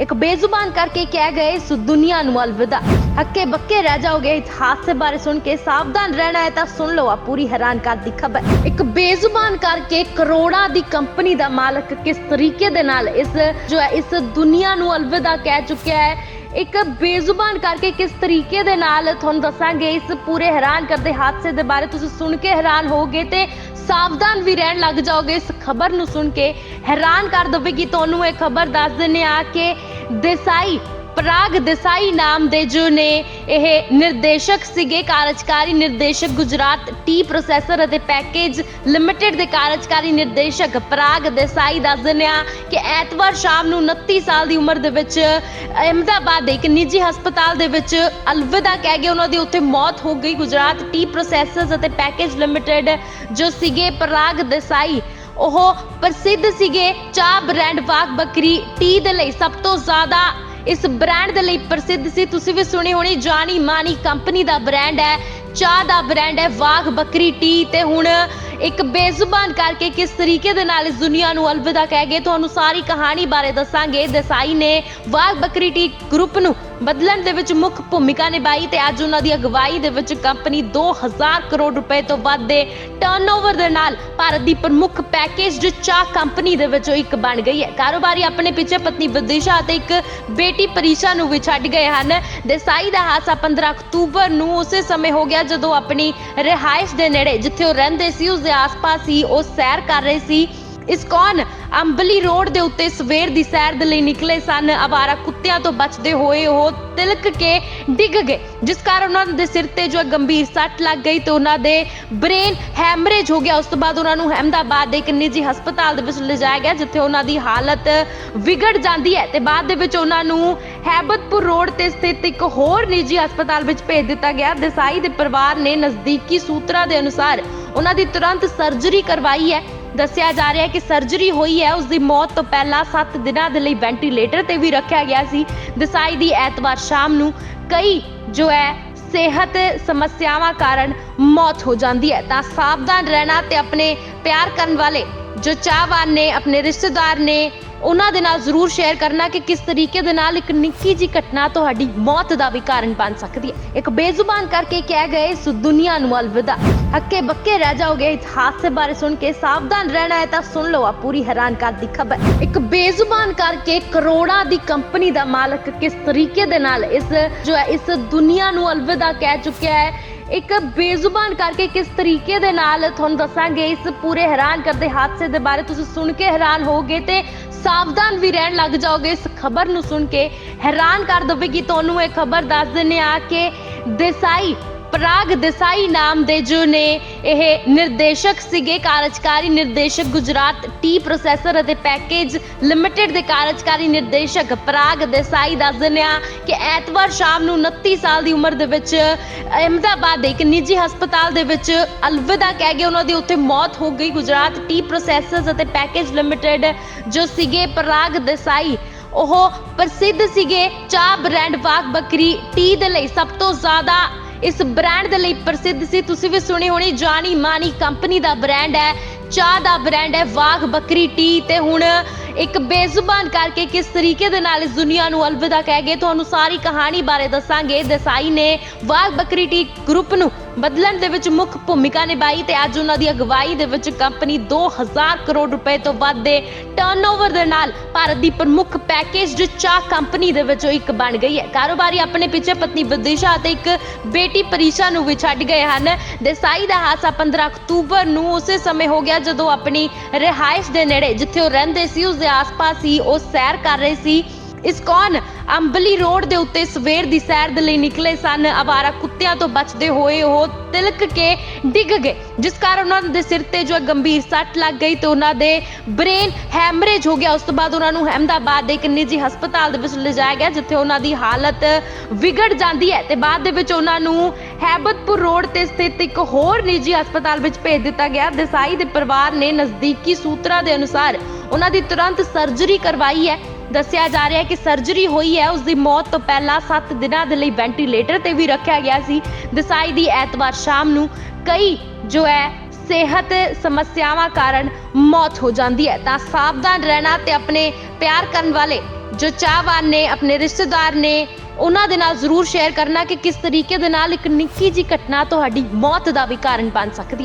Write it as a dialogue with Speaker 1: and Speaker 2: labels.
Speaker 1: ਇੱਕ ਬੇਜ਼ੁਬਾਨ ਕਰਕੇ ਕਹਿ ਗਏ, ਇਸ ਦੁਨੀਆ ਨੂੰ ਅਲਵਿਦਾ। ਹੱਕੇ ਬੱਕੇ ਰਹਿ ਜਾਓਗੇ, ਇਸ ਹਾਦਸੇ ਬਾਰੇ ਸੁਣ ਕੇ ਸਾਵਧਾਨ ਰਹਿਣਾ ਹੈ ਤਾਂ ਸੁਣ ਲਓ ਆ ਪੂਰੀ ਹੈਰਾਨ ਕਰ ਦੀ ਖਬਰ। ਇੱਕ ਬੇਜ਼ੁਬਾਨ ਕਰਕੇ ਕਰੋੜਾਂ ਦੀ ਕੰਪਨੀ ਦਾ ਮਾਲਕ ਕਿਸ ਤਰੀਕੇ ਦੇ ਨਾਲ ਇਸ ਜੋ ਹੈ, ਇਸ ਦੁਨੀਆ ਨੂੰ ਅਲਵਿਦਾ ਕਹਿ ਚੁੱਕਿਆ ਹੈ ਇੱਕ ਬੇਜ਼ੁਬਾਨ ਕਰਕੇ ਕਿਸ ਤਰੀਕੇ ਦੇ ਨਾਲ ਤੁਹਾਨੂੰ ਦੱਸਾਂਗੇ, ਇਸ ਪੂਰੇ ਹੈਰਾਨ ਕਰਦੇ ਹਾਦਸੇ ਦੇ ਬਾਰੇ ਤੁਸੀਂ ਸੁਣ ਕੇ ਹੈਰਾਨ ਹੋਗੇ ਤੇ ਸਾਵਧਾਨ ਵੀ ਰਹਿਣ ਲੱਗ ਜਾਓਗੇ। ਇਸ ਖਬਰ ਨੂੰ ਸੁਣ ਕੇ ਹੈਰਾਨ ਕਰ ਦੇਵੇਗੀ। ਤੁਹਾਨੂੰ ਇਹ ਖਬਰ ਦੱਸ ਦਿੰਨੇ ਆ ਕਿ ਦੇਸਾਈ ਪ੍ਰਾਗ ਦੇਸਾਈ ਨਾਮ ਦੇ ਜੋ ਨੇ, ਇਹ ਨਿਰਦੇਸ਼ਕ ਸੀਗੇ, ਕਾਰਜਕਾਰੀ ਨਿਰਦੇਸ਼ਕ ਗੁਜਰਾਤ ਟੀ ਪ੍ਰੋਸੈਸਰ ਅਤੇ ਪੈਕੇਜ ਲਿਮਟਿਡ ਦੇ ਕਾਰਜਕਾਰੀ ਨਿਰਦੇਸ਼ਕ ਪ੍ਰਾਗ ਦੇਸਾਈ ਦੱਸ ਦਿੰਦੇ ਆ ਕਿ ਐਤਵਾਰ ਸ਼ਾਮ ਨੂੰ 29 ਸਾਲ ਦੀ ਉਮਰ ਦੇ ਵਿੱਚ ਅਹਿਮਦਾਬਾਦ ਦੇ ਇੱਕ ਨਿੱਜੀ ਹਸਪਤਾਲ ਦੇ ਵਿੱਚ ਅਲਵਿਦਾ ਕਹਿ ਗਏ ਉਹਨਾਂ ਦੀ ਉੱਥੇ ਮੌਤ ਹੋ ਗਈ। ਗੁਜਰਾਤ ਟੀ ਪ੍ਰੋਸੈਸਰਸ ਅਤੇ ਪੈਕੇਜ ਲਿਮਟਿਡ ਜੋ ਸੀਗੇ ਪ੍ਰਾਗ ਦੇਸਾਈ, ਉਹ ਪ੍ਰਸਿੱਧ ਸੀਗੇ ਚਾਹ ਬ੍ਰਾਂਡ ਵਾਗ ਬੱਕਰੀ ਟੀ ਦੇ ਲਈ ਸਭ ਤੋਂ ਜ਼ਿਆਦਾ ਇਸ ਬ੍ਰਾਂਡ ਦੇ ਲਈ ਪ੍ਰਸਿੱਧ ਸੀ। ਤੁਸੀਂ ਵੀ ਸੁਣੀ ਹੋਣੀ ਜਾਣੀ ਮਾਨੀ ਕੰਪਨੀ ਦਾ ਬ੍ਰਾਂਡ ਹੈ, ਚਾਹ ਦਾ ਬ੍ਰਾਂਡ ਹੈ, ਵਾਗ ਬੱਕਰੀ ਟੀ ਤੇ ਹੁਣ ਇੱਕ ਬੇਜ਼ੁਬਾਨ ਕਰਕੇ ਕਿਸ ਤਰੀਕੇ ਦੇ ਨਾਲ ਇਸ ਦੁਨੀਆ ਨੂੰ ਅਲਵਿਦਾ ਕਹਿ ਗਏ? ਤੁਹਾਨੂੰ ਸਾਰੀ ਕਹਾਣੀ ਬਾਰੇ ਦੱਸਾਂਗੇ। ਦੇਸਾਈ ਨੇ ਵਾਗ ਬੱਕਰੀ ਟੀ ਗਰੁੱਪ ਨੂੰ ਬਦਲਣ ਦੇ ਵਿੱਚ ਮੁੱਖ ਭੂਮਿਕਾ ਨਿਭਾਈ ਤੇ ਅੱਜ ਉਹਨਾਂ ਦੀ ਅਗਵਾਈ ਦੇ ਵਿੱਚ ਕੰਪਨੀ 2000 ਕਰੋੜ ਰੁਪਏ ਤੋਂ ਵੱਧ ਦੇ ਟਰਨਓਵਰ ਦੇ ਨਾਲ ਭਾਰਤ ਦੀ ਪ੍ਰਮੁੱਖ ਪੈਕੇਜਡ ਚਾਹ ਕੰਪਨੀ ਦੇ ਵਿੱਚੋਂ ਇੱਕ ਬਣ ਗਈ ਹੈ। ਕਾਰੋਬਾਰੀ ਆਪਣੇ ਪਿੱਛੇ ਪਤਨੀ ਵਿਦਿਸ਼ਾ ਅਤੇ ਇੱਕ ਬੇਟੀ ਪਰੀਸ਼ਾ ਨੂੰ ਵੀ ਛੱਡ ਗਏ ਹਨ। ਦੇਸਾਈ ਦਾ ਹਾਦਸਾ 15 ਅਕਤੂਬਰ ਨੂੰ ਉਸੇ ਸਮੇਂ ਹੋ ਗਿਆ ਜਦੋਂ ਆਪਣੀ ਰਿਹਾਇਸ਼ ਦੇ ਨੇੜੇ ਜਿੱਥੇ ਉਹ ਰਹਿੰਦੇ ਸੀ, ਉਸ ਦੇ ਆਸ-ਪਾਸ ਹੀ ਉਹ ਸੈਰ ਕਰ ਰਹੇ ਸੀ। ਇਸਕੌਨ ਅੰਬਲੀ ਰੋਡ ਦੇ ਉੱਤੇ ਸਵੇਰ ਦੀ ਸੈਰ ਦੇ ਲਈ ਨਿਕਲੇ ਸਨ। ਆਵਾਰਾ ਕੁੱਤਿਆਂ ਤੋਂ ਬਚਦੇ ਹੋਏ ਉਹ ਤਿਲਕ ਕੇ ਡਿੱਗ ਗਏ। ਜਿਸ ਕਾਰਨ ਉਹਨਾਂ ਦੇ ਸਿਰ ਤੇ ਜੋ ਗੰਭੀਰ ਸੱਟ ਲੱਗ ਗਈ ਤੇ ਉਹਨਾਂ ਦੇ ਬ੍ਰੇਨ ਹੈਮਰੇਜ ਹੋ ਗਿਆ। ਉਸ ਤੋਂ ਬਾਅਦ ਉਹਨਾਂ ਨੂੰ ਅਹਿਮਦਾਬਾਦ ਦੇ ਇੱਕ ਨਿੱਜੀ ਹਸਪਤਾਲ ਦੇ ਵਿੱਚ ਲਿਜਾਇਆ ਗਿਆ, ਜਿੱਥੇ ਉਹਨਾਂ ਦੀ ਹਾਲਤ ਵਿਗੜ ਜਾਂਦੀ ਹੈ ਤੇ ਬਾਅਦ ਦੇ ਵਿੱਚ ਉਹਨਾਂ ਨੂੰ ਹੈਬਤਪੁਰ ਰੋਡ ਤੇ ਸਥਿਤ ਇੱਕ ਹੋਰ ਨਿੱਜੀ ਹਸਪਤਾਲ ਵਿੱਚ ਭੇਜ ਦਿੱਤਾ ਗਿਆ। ਦੇਸਾਈ ਦੇ ਪਰਿਵਾਰ ਨੇ ਨਜ਼ਦੀਕੀ ਸੂਤਰਾਂ ਦੇ ਅਨੁਸਾਰ ਉਹਨਾਂ ਦੀ ਤੁਰੰਤ ਸਰਜਰੀ ਕਰਵਾਈ ਹੈ। ਦੱਸਿਆ ਜਾ ਰਿਹਾ ਹੈ ਕਿ ਸਰਜਰੀ ਹੋਈ ਹੈ ਉਸ ਦੀ ਮੌਤ ਤੋਂ ਪਹਿਲਾਂ 7 ਦਿਨਾਂ ਦੇ ਲਈ ਵੈਂਟੀਲੇਟਰ ਤੇ ਵੀ ਰੱਖਿਆ ਗਿਆ ਸੀ। ਦਸਾਈ ਦੀ ਐਤਵਾਰ ਸ਼ਾਮ ਨੂੰ ਕਈ ਜੋ ਹੈ ਸਿਹਤ ਸਮੱਸਿਆਵਾਂ ਕਾਰਨ ਮੌਤ ਹੋ ਜਾਂਦੀ ਹੈ। ਤਾਂ ਸਾਵਧਾਨ ਰਹਿਣਾ ਤੇ ਆਪਣੇ ਪਿਆਰ ਕਰਨ ਵਾਲੇ ਜੋ ਚਾਹਵਾਨ ਨੇ, ਆਪਣੇ ਰਿਸ਼ਤੇਦਾਰ ਨੇ, ਉਹਨਾਂ ਦੇ ਨਾਲ ਜ਼ਰੂਰ ਸ਼ੇਅਰ ਕਰਨਾ ਕਿ ਕਿਸ ਤਰੀਕੇ ਦੇ ਨਾਲ ਇੱਕ ਨਿੱਕੀ ਜੀ ਘਟਨਾ ਤੁਹਾਡੀ ਮੌਤ ਦਾ ਵੀ ਕਾਰਨ ਬਣ ਸਕਦੀ ਹੈ। ਇੱਕ ਬੇਜ਼ੁਬਾਨ ਕਰਕੇ ਕਹਿ ਗਏ, ਇਸ ਦੁਨੀਆ ਨੂੰ ਅਲਵਿਦਾ। ਹੱਕੇ ਬੱਕੇ ਰਹਿ ਜਾਓਗੇ, ਇਸ ਹਾਦਸੇ ਬਾਰੇ ਸੁਣ ਕੇ ਸਾਵਧਾਨ ਰਹਿਣਾ ਹੈ ਤਾਂ ਸੁਣ ਲਓ ਆ ਪੂਰੀ ਹੈਰਾਨ ਕਰ ਦੀ ਖਬਰ ਇੱਕ ਬੇਜ਼ੁਬਾਨ ਕਰਕੇ ਕਰੋੜਾਂ ਦੀ ਕੰਪਨੀ ਦਾ ਮਾਲਕ ਕਿਸ ਤਰੀਕੇ ਦੇ ਨਾਲ ਇਸ, ਜੋ ਹੈ, ਇਸ ਦੁਨੀਆ ਨੂੰ ਅਲਵਿਦਾ ਕਹਿ ਚੁੱਕਿਆ ਹੈ ਇੱਕ ਬੇਜ਼ੁਬਾਨ ਕਰਕੇ ਕਿਸ ਤਰੀਕੇ ਦੇ ਨਾਲ ਤੁਹਾਨੂੰ ਦੱਸਾਂਗੇ, ਇਸ ਪੂਰੇ ਹੈਰਾਨ ਕਰਦੇ ਹਾਦਸੇ ਦੇ ਬਾਰੇ ਤੁਸੀਂ ਸੁਣ ਕੇ ਹੈਰਾਨ ਹੋਗੇ ਤੇ ਸਾਵਧਾਨ ਵੀ ਰਹਿਣ ਲੱਗ ਜਾਓਗੇ। ਇਸ ਖਬਰ ਨੂੰ ਸੁਣ ਕੇ ਹੈਰਾਨ ਕਰ ਦੇਵੇਗੀ। ਤੁਹਾਨੂੰ ਇਹ ਖਬਰ ਦੱਸ ਦਿੰਨੇ ਆ ਕਿ ਦੇਸਾਈ ਪ੍ਰਾਗ ਦੇਸਾਈ ਨਾਮ ਦੇ ਜੋ ਨੇ, ਇਹ ਨਿਰਦੇਸ਼ਕ ਸੀਗੇ, ਕਾਰਜਕਾਰੀ ਨਿਰਦੇਸ਼ਕ ਗੁਜਰਾਤ ਟੀ ਪ੍ਰੋਸੈਸਰ ਅਤੇ ਪੈਕੇਜ ਲਿਮਟਿਡ ਦੇ ਕਾਰਜਕਾਰੀ ਨਿਰਦੇਸ਼ਕ ਪ੍ਰਾਗ ਦੇਸਾਈ ਦੱਸ ਦਿੰਦੇ ਆ ਕਿ ਐਤਵਾਰ ਸ਼ਾਮ ਨੂੰ 29 ਸਾਲ ਦੀ ਉਮਰ ਦੇ ਵਿੱਚ ਅਹਿਮਦਾਬਾਦ ਦੇ ਇੱਕ ਨਿੱਜੀ ਹਸਪਤਾਲ ਦੇ ਵਿੱਚ ਅਲਵਿਦਾ ਕਹਿ ਗਏ, ਉਹਨਾਂ ਦੀ ਉੱਥੇ ਮੌਤ ਹੋ ਗਈ। ਗੁਜਰਾਤ ਟੀ ਪ੍ਰੋਸੈਸਰਸ ਅਤੇ ਪੈਕੇਜ ਲਿਮਟਿਡ ਜੋ ਸੀਗੇ ਪ੍ਰਾਗ ਦੇਸਾਈ, ਉਹ ਪ੍ਰਸਿੱਧ ਸੀਗੇ ਚਾਹ ਬ੍ਰਾਂਡ ਵਾਗ ਬੱਕਰੀ ਟੀ ਦੇ ਲਈ ਸਭ ਤੋਂ ਜ਼ਿਆਦਾ ਇਸ ਬ੍ਰਾਂਡ ਦੇ ਲਈ ਪ੍ਰਸਿੱਧ ਸੀ। ਤੁਸੀਂ ਵੀ ਸੁਣੀ ਹੋਣੀ, ਜਾਨੀ ਮਾਨੀ ਕੰਪਨੀ ਦਾ ਬ੍ਰਾਂਡ ਹੈ, ਚਾਹ ਦਾ ਬ੍ਰਾਂਡ ਹੈ, ਵਾਗ ਬੱਕਰੀ ਟੀ ਤੇ ਹੁਣ ਇੱਕ ਬੇਜ਼ੁਬਾਨ ਕਰਕੇ ਕਿਸ ਤਰੀਕੇ ਦੇ ਨਾਲ ਇਸ ਦੁਨੀਆ ਨੂੰ ਅਲਵਿਦਾ ਕਹਿ ਗਏ। ਤੁਹਾਨੂੰ ਸਾਰੀ ਕਹਾਣੀ ਬਾਰੇ ਦੱਸਾਂਗੇ। ਦੇਸਾਈ ਨੇ ਵਾਗ ਬੱਕਰੀ ਟੀ ਗਰੁੱਪ ਨੂੰ ਬਦਲਣ ਦੇ ਵਿੱਚ ਮੁੱਖ ਭੂਮਿਕਾ ਨਿਭਾਈ ਤੇ ਅੱਜ ਉਹਨਾਂ ਦੀ ਅਗਵਾਈ ਦੇ ਵਿੱਚ ਕੰਪਨੀ 2000 ਕਰੋੜ ਰੁਪਏ ਤੋਂ ਵੱਧ ਦੇ ਟਰਨਓਵਰ ਦੇ ਨਾਲ ਭਾਰਤ ਦੀ ਪ੍ਰਮੁੱਖ ਪੈਕੇਜਡ ਚਾਹ ਕੰਪਨੀ ਦੇ ਵਿੱਚੋਂ ਇੱਕ ਬਣ ਗਈ ਹੈ। ਕਾਰੋਬਾਰੀ ਆਪਣੇ ਪਿੱਛੇ ਪਤਨੀ ਵਿਦਿਸ਼ਾ ਅਤੇ ਇੱਕ ਬੇਟੀ ਪਰੀਸ਼ਾ ਨੂੰ ਵੀ ਛੱਡ ਗਏ ਹਨ। ਦੇਸਾਈ ਦਾ ਹਾਦਸਾ 15 ਅਕਤੂਬਰ ਨੂੰ ਉਸੇ ਸਮੇਂ ਹੋ ਗਿਆ ਜਦੋਂ ਆਪਣੀ ਰਿਹਾਇਸ਼ ਦੇ ਨੇੜੇ ਜਿੱਥੇ ਉਹ ਰਹਿੰਦੇ ਸੀ, ਉਸ ਦੇ ਆਸ-ਪਾਸ ਹੀ ਉਹ ਸੈਰ ਕਰ ਰਹੇ ਸੀ। ਇਸਕੌਨ ਅੰਬਲੀ ਰੋਡ ਦੇ ਉੱਤੇ ਸਵੇਰ ਦੀ ਸੈਰ ਦੇ ਲਈ ਨਿਕਲੇ ਸਨ। ਆਵਾਰਾ ਕੁੱਤਿਆਂ ਤੋਂ ਬਚਦੇ ਹੋਏ ਉਹ ਤਿਲਕ ਕੇ ਡਿੱਗ ਗਏ। ਜਿਸ ਕਾਰਨ ਉਹਨਾਂ ਦੇ ਸਿਰ ਤੇ ਜੋ ਗੰਭੀਰ ਸੱਟ ਲੱਗ ਗਈ ਤੇ ਉਹਨਾਂ ਦੇ ਬ੍ਰੇਨ ਹੈਮਰੇਜ ਹੋ ਗਿਆ। ਉਸ ਤੋਂ ਬਾਅਦ ਉਹਨਾਂ ਨੂੰ ਅਹਿਮਦਾਬਾਦ ਦੇ ਇੱਕ ਨਿੱਜੀ ਹਸਪਤਾਲ ਦੇ ਵਿੱਚ ਲਿਜਾਇਆ ਗਿਆ, ਜਿੱਥੇ ਉਹਨਾਂ ਦੀ ਹਾਲਤ ਵਿਗੜ ਜਾਂਦੀ ਹੈ ਤੇ ਬਾਅਦ ਦੇ ਵਿੱਚ ਉਹਨਾਂ ਨੂੰ ਹੈਬਤਪੁਰ ਰੋਡ ਤੇ ਸਥਿਤ ਇੱਕ ਹੋਰ ਨਿੱਜੀ ਹਸਪਤਾਲ ਵਿੱਚ ਭੇਜ ਦਿੱਤਾ ਗਿਆ। ਦੇਸਾਈ ਦੇ ਪਰਿਵਾਰ ਨੇ ਨਜ਼ਦੀਕੀ ਸੂਤਰਾਂ ਦੇ ਅਨੁਸਾਰ ਉਹਨਾਂ ਦੀ ਤੁਰੰਤ ਸਰਜਰੀ ਕਰਵਾਈ ਹੈ। ਦੱਸਿਆ ਜਾ ਰਿਹਾ ਹੈ ਕਿ ਸਰਜਰੀ ਹੋਈ ਹੈ ਉਸ ਦੀ ਮੌਤ ਤੋਂ ਪਹਿਲਾਂ 7 ਦਿਨਾਂ ਦੇ ਲਈ ਵੈਂਟੀਲੇਟਰ ਤੇ ਵੀ ਰੱਖਿਆ ਗਿਆ ਸੀ। ਦਸਾਈ ਦੀ ਐਤਵਾਰ ਸ਼ਾਮ ਨੂੰ ਕਈ ਜੋ ਹੈ ਸਿਹਤ ਸਮੱਸਿਆਵਾਂ ਕਾਰਨ ਮੌਤ ਹੋ ਜਾਂਦੀ ਹੈ। ਤਾਂ ਸਾਵਧਾਨ ਰਹਿਣਾ ਤੇ ਆਪਣੇ ਪਿਆਰ ਕਰਨ ਵਾਲੇ ਜੋ ਚਾਹਵਾਨ ਨੇ, ਆਪਣੇ ਰਿਸ਼ਤੇਦਾਰ ਨੇ, ਉਹਨਾਂ ਦੇ ਨਾਲ ਜ਼ਰੂਰ ਸ਼ੇਅਰ ਕਰਨਾ ਕਿ ਕਿਸ ਤਰੀਕੇ ਦੇ ਨਾਲ ਇੱਕ ਨਿੱਕੀ ਜੀ ਘਟਨਾ ਤੁਹਾਡੀ ਮੌਤ ਦਾ ਵੀ ਕਾਰਨ ਬਣ ਸਕਦੀ ਹੈ।